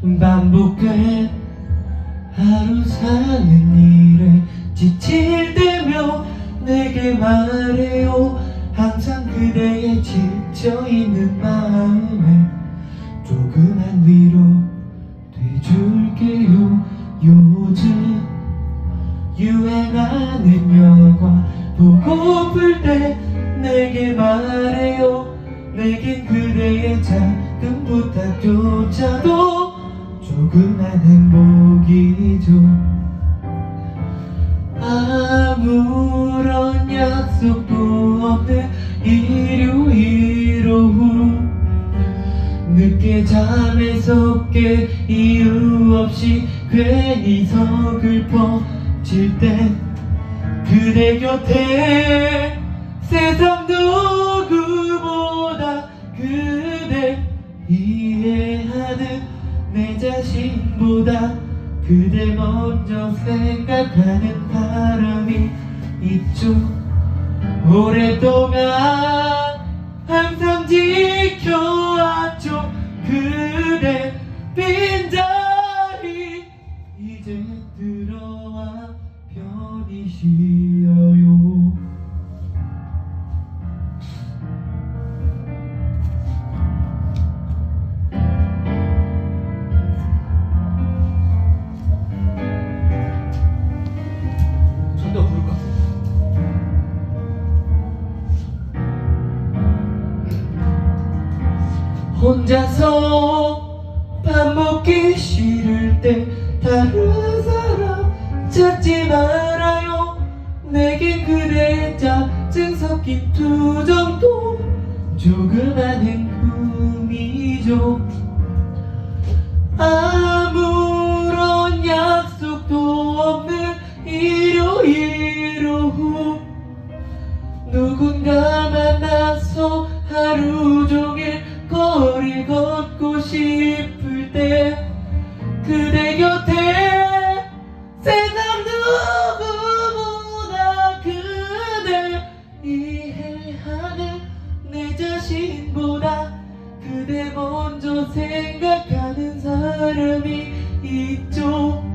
반복된 하루 사는 일에 지칠 때며 내게 말해요. 항상 그대의 지쳐있는 마음에 조그만 위로 돼줄게요. 요즘 유행하는 영화 보고플 때 내게 말해요. 내겐 그대의 작은 부탁조차도 조그만 행복이죠 아무런 약속도 없는 일요일 오후 늦게 잠에서 깨 이유 없이 괜히 서글퍼질 때 그대 곁에 세상 누 그대 먼저 생각하는 바람이 있죠. 오랫동안 혼자서 밥 먹기 싫을 때 다른 사람 찾지 말아요. 내겐 그대의 짜증 섞인 투정도 조그만 행품이죠. 아 걷고 싶을 때 그대 곁에 세상 누구보다 그대 이해하는 내 자신보다 그대 먼저 생각하는 사람이 있죠